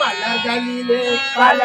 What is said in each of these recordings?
மலர்களிலே பல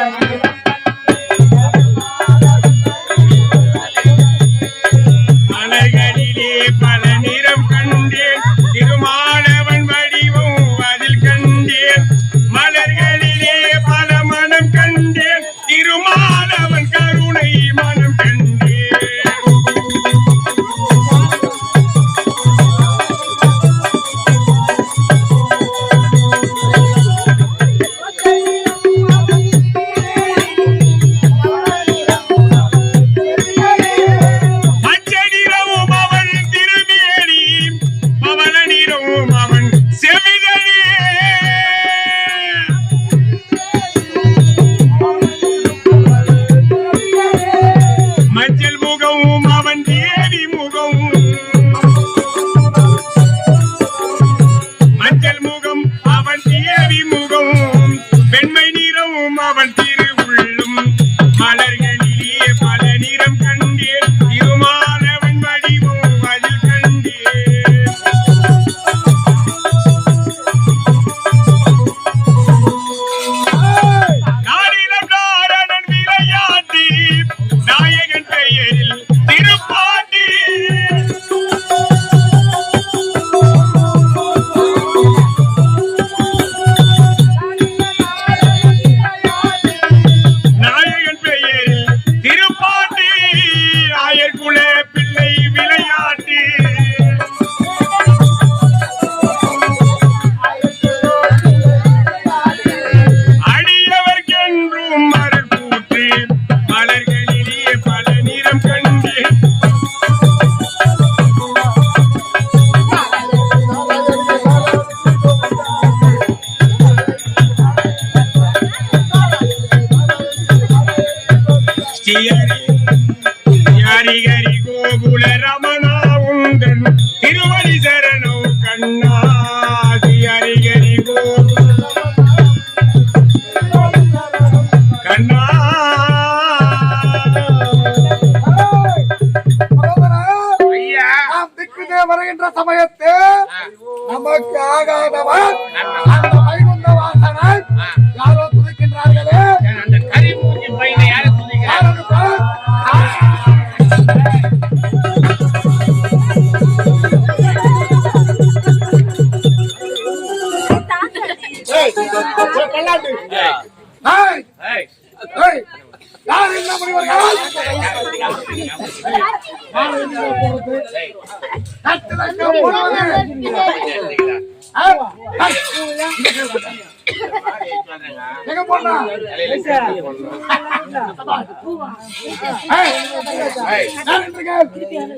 எங்க போனா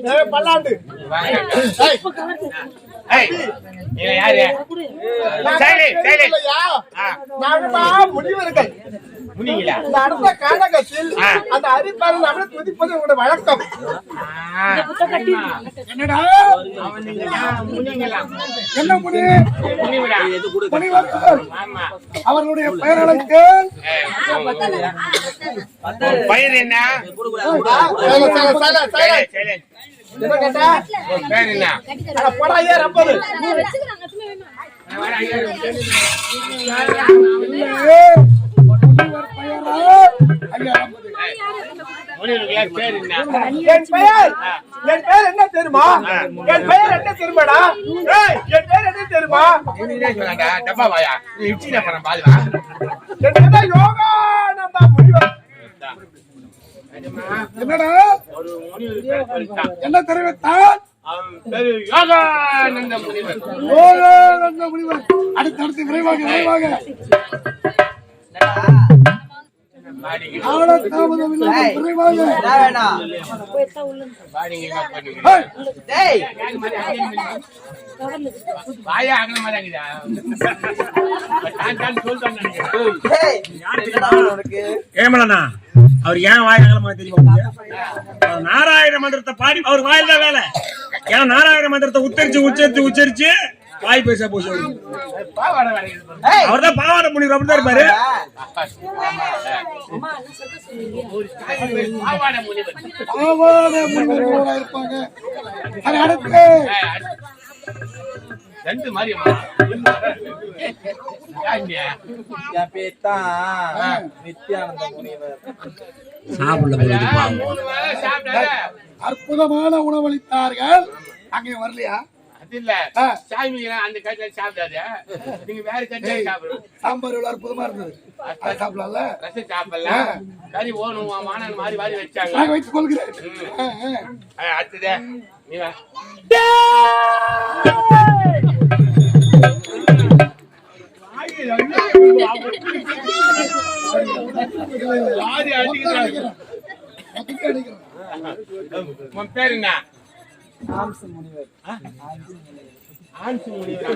ஏய், பல்லாண்டு ஏய், முனிங்களா இந்த அடுத்த காலகத்தில். அந்த அரிப்பாளர் அப்படியே துதிப்பது உங்களோட வழக்கம். என்னடா? முனிங்களா என்ன அவர்களுடைய பெயர்களுக்கு பயிர் என்ன? சைலே, சைலே. என்ன கேட்டா? பேர் என்ன? அட போடா ஐயா ரப்பது. ஐயா என் பெயர் என் பெயர் என்ன தெரியுமா? என் பெயர் என்ன தெரியுமாடா என் பெயர் என்ன தெரியுமா? நீனே டப்பா வாயா நீ இட்லி அப்புறம் பாதுவா என் பெயர் யோகானந்தா முனிவர் என்னடா? என்ன தெரிவித்தான்? அவன் பேரு யோகானந்த முனிவர் யோகானந்த முனிவர் அடுத்தடுத்து விரைவாக விரைவாக. ஏமலண்ணா அவர் ஏன் வாய் வாயகலமா தெரியுமா நாராயண மந்திரத்தை பாடி அவர் வாயில்தான் வேலை. ஏன் நாராயண மந்திரத்தை உச்சரிச்சு உச்சரிச்சு உச்சரிச்சு வாய் பேச போச்சு அவர் தான் பாவாடை இருப்பாரு. அது அடுத்து ஏய், அடி- ரெண்டு யாருங்க? என் பேர் தான் நித்யானந்த முனிவர் சாப்பிடல மூணு வேளை சாப்பிட்டாரு. அற்புதமான உணவளித்தார்கள். அங்கே வரலையா? ஆ. சாமி அந்த கட்டில சாப்பிடாது. நீங்க வேற கட்டில சாப்பிடுங்க சாம்பார் இவ்வளவு அற்புதமா இருந்தது. சாப்பிடலாம்ல? ரசம் சாப்பிடலாம் கறி ஓணும் மானன் மாதிரி மாதிரி வச்சாங்க. நான் வைத்துக் கொள்கிறேன். அடுத்தது. நீ வா. உன் பேர் என்ன? ஆம்ச முனிவர். ஆன்சு முனிவரா.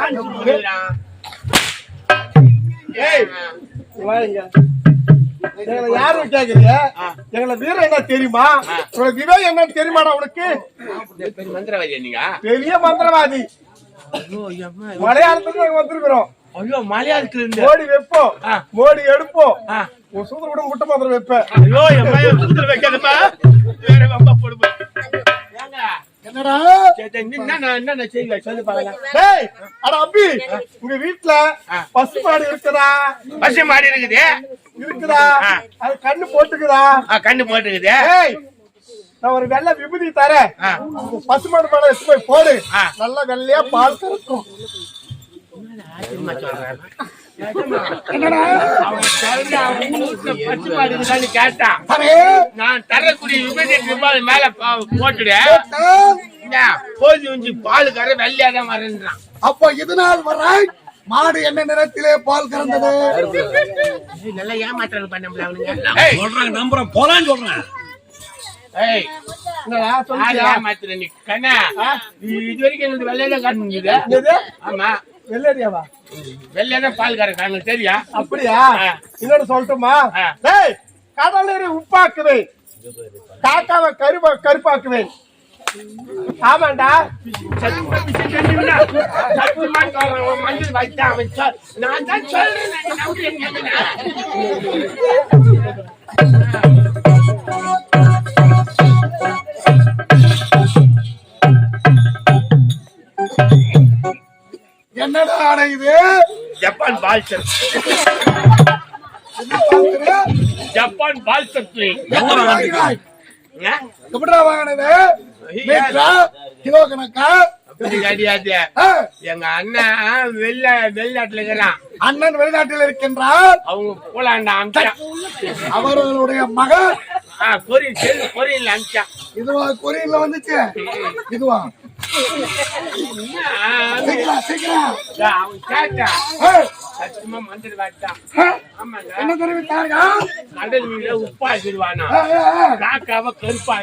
ஆன்சு முனிவரா. ஏய். எங்களை யாரு கேக்குறீங்க? எங்களை வீரம் என்ன தெரியுமா? உனக்கு விவேகம் என்னன்னு தெரியுமாடா உனக்கு? பெரிய மந்திரவாதியா நீங்க? பெரிய மந்திரவாதி. மலையாளத்துக்கு வந்திருக்கிறோம். ஐயோ மலையாளத்துல இருந்து. மோடி வைப்போம். மோடி எடுப்போம். உன் சூதர விட முட்டை மந்திரம் வைப்பேன். ஐயோ என் பையன் கூத்துல வைக்காதப்பா. வேற போடுப்பா ஏங்க? என்னடா? என்ன சொல்லு பாக்கலாம் டேய் அட அம்பி உங்க வீட்டுல ஆ. பசு மாடு இருக்குதா? பஸ் மாடி இருக்குது. இருக்குதா. அது கண்ணு போட்டுக்குதா? கண்ணு போட்டுக்குது. ஏய் நான் ஒரு வெள்ளை விபூதி தரேன். ஆ. உங்க பசு மாடு மேல எடுத்து போய் போடு. நல்லா வெள்ளையா பால் கறக்கும். நான் தரக்கூடிய விபத்து ரூபாய் மேல பா- போட்டுடு. ஆ. என்ன, போதி உஞ்சி பால் கரை வெள்ளையா தான் வரேன்றான் அப்போ இதனால் வரை மாடு என்ன நிறத்திலே பால் கறந்தது? நல்லா ஏமாற்றம் பண்ண முடியல சொல்றாங்க நம்புறேன் போலான்னு சொல்றேன். ஏய், ஏமாத்துற நீ கண்ணா. இது வரைக்கும் எங்களுக்கு வெள்ளையா காட்டுங்குது எது ஆமா. வெள்ளரியாவா? வெள்ளையா தான் பால் கறக்கு எங்களுக்கு தெரியும் அப்படியா. இன்னொன்னு சொல்லட்டுமா. டேய் கடல் நீரை உப்பாக்குவேன். காக்காவை கருப்பா கருப்பாக்குவேன். ஆமாண்டா. மஞ்சள் வச்சான் அவன். நான் தான் சொல்றேன், என்னடா ஆடை இது? ஜப்பான் பால் ஜப்பான் பால்? ஏ? எப்படிடா வாங்கினது கிலோ கணக்கா? கிடையாது எங்க அண்ணன் வெளில வெளிநாட்டுல இருக்கிறான். அண்ணன் வெளிநாட்டில் இருக்கின்றார். அவங்க போலாண்டா அமிச்சான். அவர்களுடைய மகன். கொரியன் கொரியன்ல அமிச்சான். இதுவா கொரியன்ல வந்துச்சு? இதுவா? சீக்கிரம் சீக்கிரம் அவன் கேட்டான் ஆ, சத்தியமா மந்திர வாட்டான் ஆ, ஆமாங்க என்ன தெரிவித்தார்கள் கடல் மீன்ல உப்பா ஆக்கிடுவானா ஆ, ஆ, ஆ. காக்காவ கருப்பா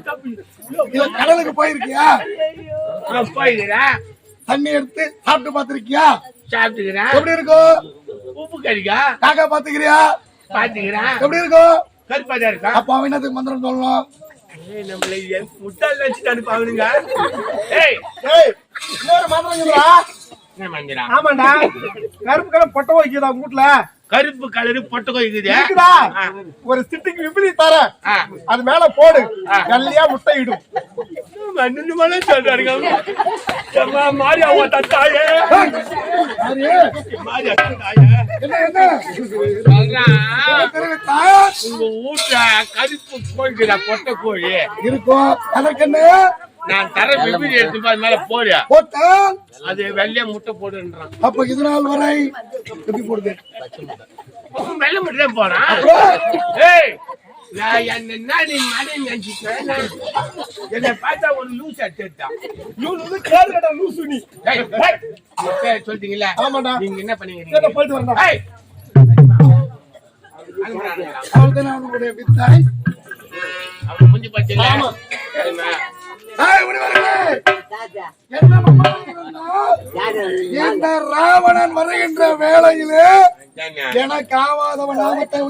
தப்பு கடலுக்கு போயிருக்கியா? போயிடுறேன் தண்ணி எடுத்து சாப்பிட்டு பாத்திருக்கியா சாப்பிட்டுக்கிறேன் எப்படி இருக்கும்? உப்பு கறிக்கா காக்கா பாத்துக்கிறியா பாத்துக்கிறேன் எப்படி இருக்கும்? கருப்பாதான் இருக்கா? அப்ப அவன் என்னத்துக்கு மந்திரம் சொல்லணும்? நம்மளை முட்டாள் நினைச்சுட்டு அனுப்பானுங்க ஏய் ஏய். இன்னொரு ஆமாண்டா. கருப்பு கலர் பொட்டை வைக்குதா வீட்டுல கருப்பு கலரு பொட்டை கோய்க்குது ஒரு சிட்டிக்கு விபிலி தர. அது மேல போடு. வெள்ளையா முட்டை இடும் மண்ணு மலை சொல்றாருங்க. அம்மா, மாறி அவங்க தத்தாயே உங்க வீட்டுல கருப்பு கோழிக்குதா பொட்டை கோழி. இருக்கும். அதற்கு என்ன? நான் தர விபதி எடுத்து அது மேல போடு. போட்டால் அது வெள்ளைய முட்டை போடுன்றான். அப்ப இது நாள் வரை எப்படி போடுது? வெள்ளை முட்டை தான் போறான் ஏய் நான் என்ன நீ மடி நினைச்சுக்கிறேன் என்னை பார்த்தா ஒரு லூஸ் எடுத்துட்டான் வந்து கேடு கடை லூசு நீ. சொல்லிட்டீங்களா ஆமாடா. நீங்க என்ன பண்ணீங்க போயிட்டு வரணும் ஏய். அனுப்புறானுங்களா? அவள்தான் அவனுடைய வித்தை. அவன் முடிஞ்சு? இந்த ராவணன் வருகின்ற வேளையிலே? எனக்கு ஆவாதவன் நாமத்தை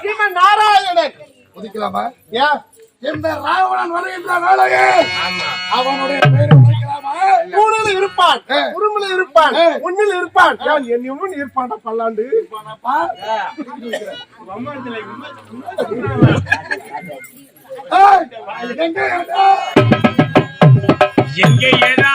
ஸ்ரீமன் நாராயணன். உதிக்கலாமா ஏன்? இந்த ராவணன் வருகின்ற வேளையில். அவனுடைய பேரை ஊரில் இருப்பான் உருமில் இருப்பான் உன்னில் இருப்பான் ஏன் என் இவன் இருப்பான்டா பல்லாண்டு? எங்க ஏடா?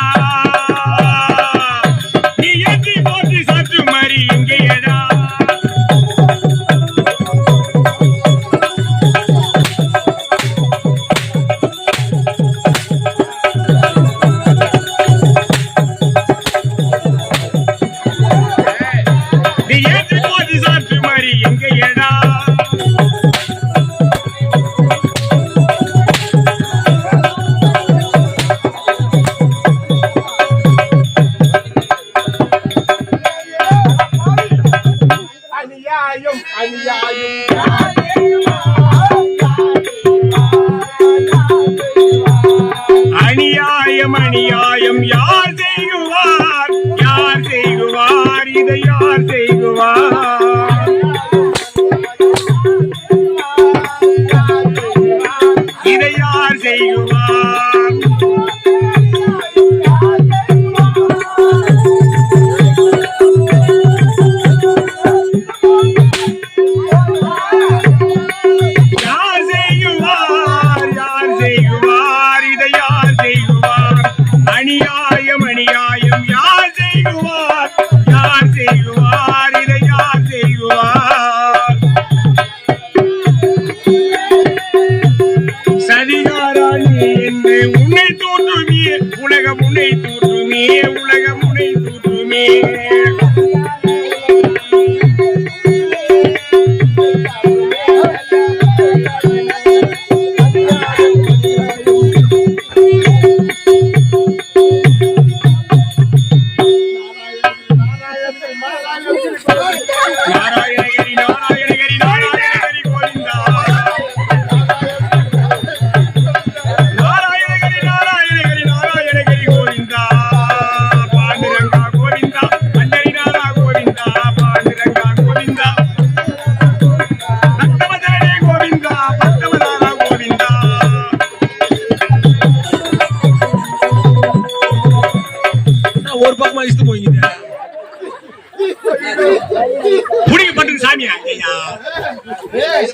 புடிக்க மாட்டேங்குது சாமியா ஐயா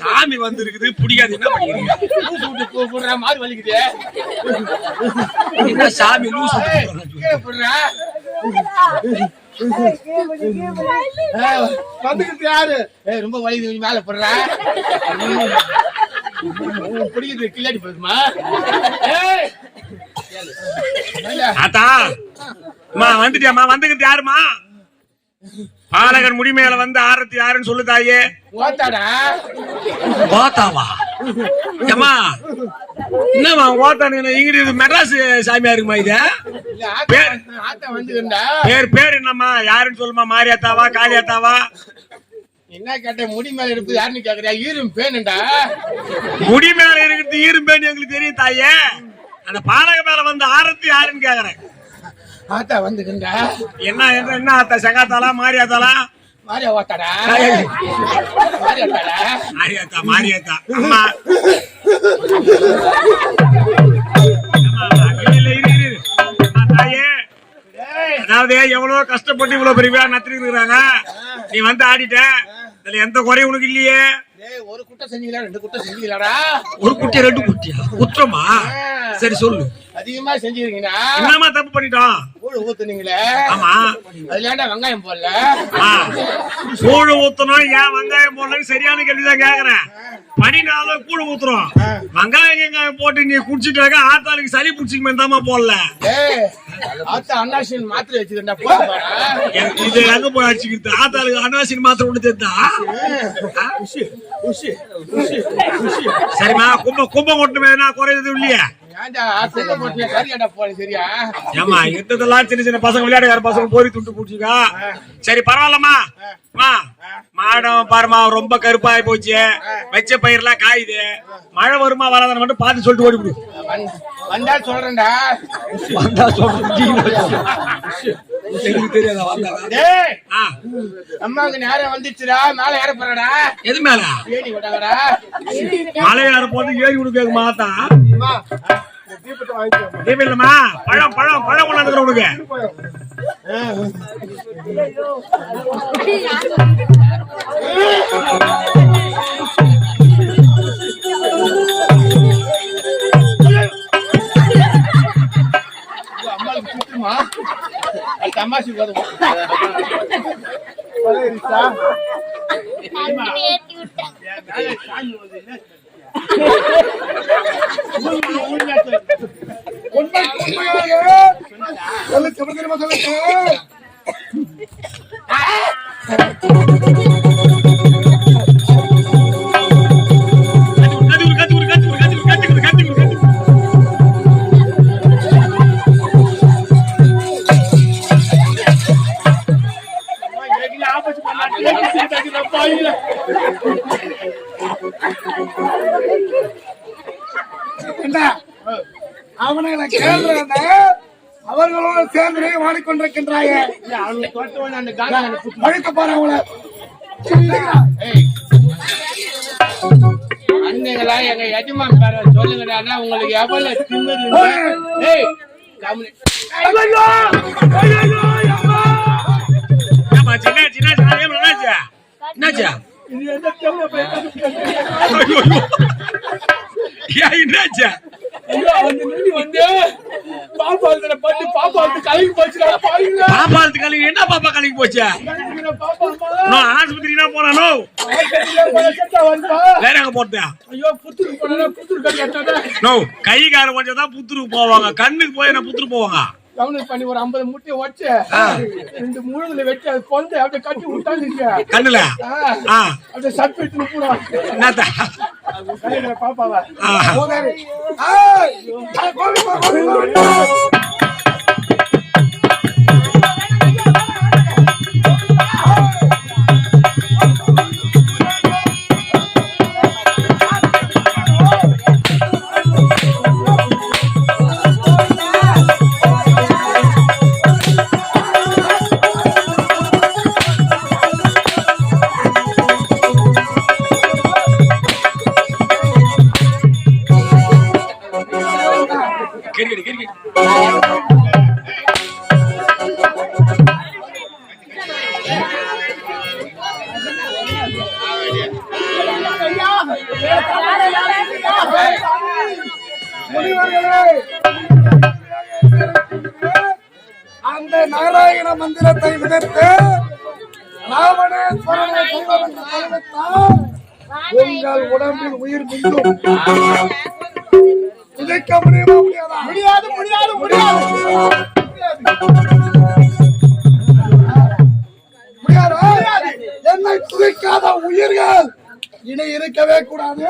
சாமி வந்திருக்குது பிடிக்காது. என்ன கூப்பிடுற மாதிரி வலிக்குது. என்ன சாமி போடுறா. வந்துகிட்டு யாரு? ஏய், ரொம்ப வலிக்குது மேல போடுறா. பிடிக்குது கில்லாடி போதுமா ஆத்தா அம்மா வந்துட்டியாம்மா? வந்துக்கிட்டு யாருமா பாலகர் முடி மேல வந்து ஆரத்தி யாருன்னு சொல்லு தாயே. ஓத்தாடா? கோத்தாவா ஏம்மா? என்னம்மா கோத்தானு இங்கிட்டு மெட்ராஸ் சாமியா இருக்குமா இது? பேர் பேர் என்னம்மா? யாருன்னு சொல்லுமா? மாரியாத்தாவா காளியாத்தாவா? என்ன கேட்ட முடி மேல இருப்பது யாருன்னு கேக்குறியா? ஈரும் பேனுண்டா. முடி மேல இருக்கிறது ஈரும்பேன்னு எங்களுக்கு தெரியும் தாயே. அந்த பாலக மேல வந்து ஆரத்தி யாருன்னு கேக்குறேன். ஆத்தா வந்துருந்தா என்ன என்ன என்ன ஆத்தா சங்காத்தாளா மாரியாத்தாளா? மாரியா ஓத்தாடா? மாரியாத்தாடா? மாரியாத்தா மாரியாத்தா. அம்மா. அதாவது எவ்வளவு கஷ்டப்பட்டு இவ்வளவு பெரிய விழா நடத்திட்டு இருக்காங்க நீ வந்து ஆடிட்ட. இதுல எந்த குறையும் உனக்கு இல்லையே. ஒரு குட்டை செஞ்சீங்களா ரெண்டு குட்டை செஞ்சீங்களாடா? ஒரு குட்டியா ரெண்டு குட்டியா? குற்றமா சரி சொல்லு. அதிகமா செஞ்சிருக்கீங்கன்னா என்னமா தப்பு பண்ணிட்டோம் கூழ் ஊத்துனீங்களே. ஆமா. அதுல ஏன்டா வெங்காயம் போடல. கூழு ஊத்தணும் ஏன் வெங்காயம் போடணும் சரியான கேள்விதான் கேக்குறேன். பனினால கூழு ஊத்துறோம். வெங்காயம் வெங்காயம் போட்டு நீ குடிச்சிட்டாக்க ஆத்தாளுக்கு சளி பிடிச்சிக்குமே தாமா போடல. அண்ணாசின் மாத்திரை வச்சுக்கிட்டா இது எங்க போய் அடிச்சுக்கிட்டு ஆத்தாளுக்கு அனாசின் மாத்திரம் ஒண்ணு தெரிந்தா சரிம்மா கும்ப கும்பம் கொட்டுமே என்ன குறையுது இல்லையா. ஏமா இருந்ததெல்லாம் சின்ன சின்ன பசங்க விளையாடுற பசங்க போரி துண்டு குடிச்சுக்கா சரி பரவாயில்லம்மா. மாடம் பாருமா ரொம்ப கருப்பாயி போச்சு. வச்ச பயிரெல்லாம் காயுது. மழை வருமா வராதான்னு மட்டும் பார்த்து சொல்லிட்டு ஓடி வந்தா சொல்றேன்டா. வந்தா சொல்றேன். அம்மாவுக்கு நேரம் வந்துச்சுடா மேல ஏற போறடா. எது மேல? ஏடி விட்டாங்கடா மழை ஏற போது ஏறி கேட்க மாத்தா? தீபம் இல்லம்மா பழம் பழம் பழம் கொண்டாந்துக்கிற உனக்கு. அம்மாவுக்கு ஊர்ல ஊர்ல உண்மை உண்மையாக சொல்லு எப்படி தெரியுமா சொல்லுங்க போற அவளை ஏய். அண்ணங்களா எங்க எஜமான் பேர சொல்லுங்கடா உங்களுக்கு எவ்வளவு திமிரு என்னாச்சு? என்னாச்சு? பாப்பாத்து கலங்கி என்ன பாப்பா கலங்கி போச்சு? நான் ஆஸ்பத்திரினா போனானோ வேற போட்டேன். கை கால கொஞ்சம் தான் புத்துருக்கு போவாங்க. கண்ணுக்கு போய் என்ன புத்துரு போவாங்க? கவனம் பண்ணி ஒரு ஐம்பது முட்டையை வச்சு ரெண்டு முழுதுல வெட்டி அது பொந்து அப்படியே கட்டி விட்டாங்க கண்ணுல? அப்படியே கையில பாப்பாவா? நாராயண மந்திரத்தை விடுத்து ராவணேஸ்வரனை தெய்வம் என்று தெரிவித்தால் உங்கள் உடம்பில் உயிர் மிஞ்சும் புதைக்க முடியுமா முடியாதா முடியாது முடியாது. முடியாது? முடியாது. என்னை துதிக்காத உயிர்கள் இனி இருக்கவே கூடாது.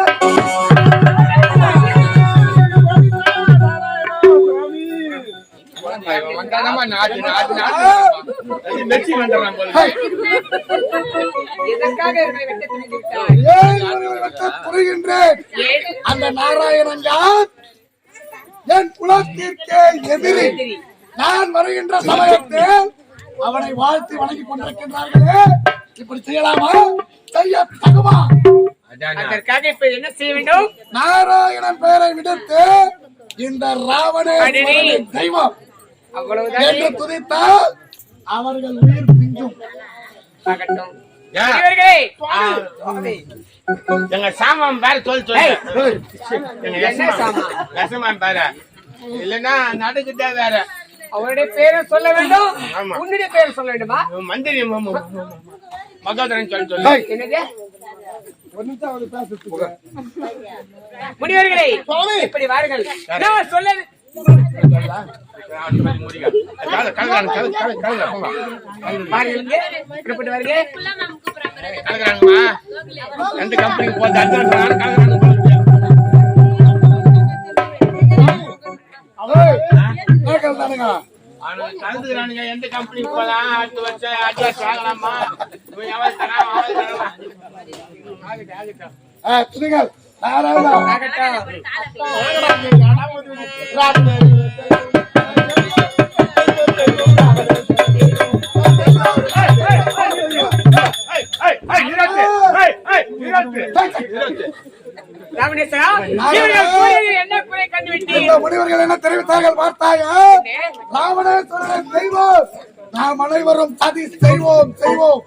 புரிகின்றேன்? அந்த நாராயணன் யார் என் குலத்திற்கே எதிரி நான் வருகின்ற சமயத்தில் அவனை வாழ்த்தி வணங்கிக் கொண்டிருக்கின்றார்களே இப்படி செய்யலாமா செய்ய தகுமா. அதற்காக இப்ப என்ன செய்ய வேண்டும் நாராயணன் பெயரை விடுத்து இந்த ராவணேஸ்வரனின் தெய்வம் அவ்வளவுதான். என்று துதித்தால் அவர்கள் உயிர் பிஞ்சும். எங்க சாமான் பேர சொல் சொல்லு. எங்க சாமான்? பேர. இல்லன்னா நடக்குதே வேற. அவருடைய பேரை சொல்ல வேண்டும். உன்னுடைய பேரை சொல்ல வேண்டுமா? மந்திரி மகோதரன் சொல்லி. சொல்லு என்னது? ஒரு நிமிஷம் அவரு பேசுறதுக்கு. முனிவர்களே சுவாமி. இப்படி வாருங்கள். நான் சொல்ல வாருங்கள் இங்கே. புறப்பட்டு எந்த கம்பெனிக்கு அட்வான்ஸ் கலந்துக்கிறானுங்க எந்த கம்பெனிக்கு போலாம் அடுத்த வருஷம் அட்வான்ஸ் வாங்கலாமா இவன் ஆகட்டும் ஆகட்டும் முனிவர்கள் என்ன தெரிவித்தார்கள் பார்த்தாயா? ராவணேஸ்வரன் தெய்வம் நாம் அனைவரும் சதி செய்வோம் செய்வோம்.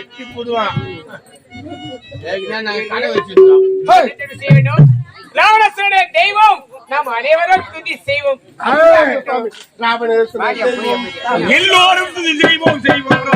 வெட்டி போடுவான் நாங்க கடை ராவணேஸ்வரனுடைய தெய்வம். நாம் அனைவரும் துதி செய்வோம். புரியா. எல்லோரும் துதி செய்வோம் செய்வோம்.